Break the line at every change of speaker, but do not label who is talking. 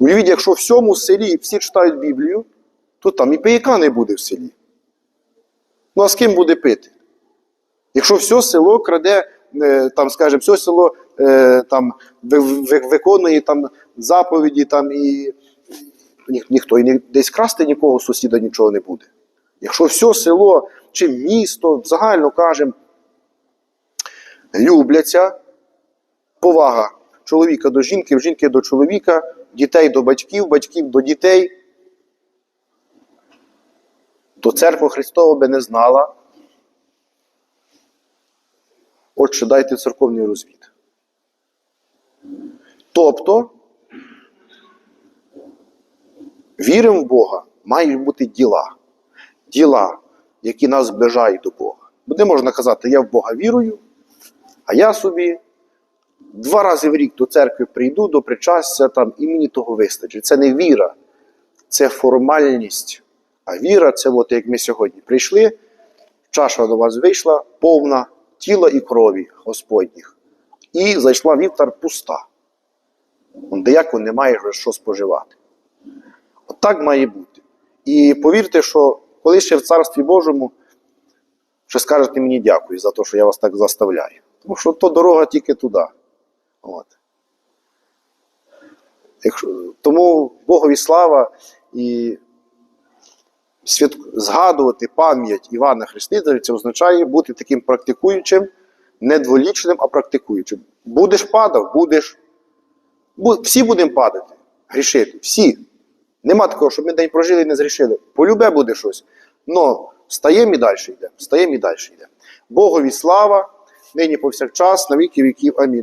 Уявіть, якщо в всьому селі всі читають Біблію, то там і пияка не буде в селі. Ну а з ким буде пити? Якщо все село краде, е, там, скажімо, все село е, там, ви- ви- виконує там, заповіді, там, і ні, ніхто і десь красти нікого сусіда нічого не буде. Якщо все село чи місто, загально кажемо, любляться, повага чоловіка до жінки, жінки до чоловіка, дітей до батьків, батьків до дітей, то церква Христова би не знала. Отже, дайте церковний розвід. Тобто, віримо в Бога, мають бути діла. Діла, які нас зближають до Бога. Бо не можна казати, я в Бога вірую, а я собі два рази в рік до церкви прийду, до причастя там, і мені того вистачить. Це не віра, це формальність. А віра це, от як ми сьогодні прийшли, чаша до вас вийшла, повна тіла і крові Господніх. І зайшла вівтар пуста. Деяко немає що споживати. От так має бути. І повірте, що коли ще в Царстві Божому, ще скажете мені дякую за те, що я вас так заставляю. Тому що то дорога тільки туди. От. Тому Богові слава і свят... згадувати пам'ять Івана Хрестителя, це означає бути таким практикуючим, не дволічним, а практикуючим. Будеш падав, будеш. Всі будемо падати, грішити. Всі. Нема такого, щоб ми день прожили і не зрішили. Полюбе буде щось. Но встаємо і далі йдемо. Встаємо і далі йдемо. Богові слава, нині повсякчас, на віки віків. Амінь.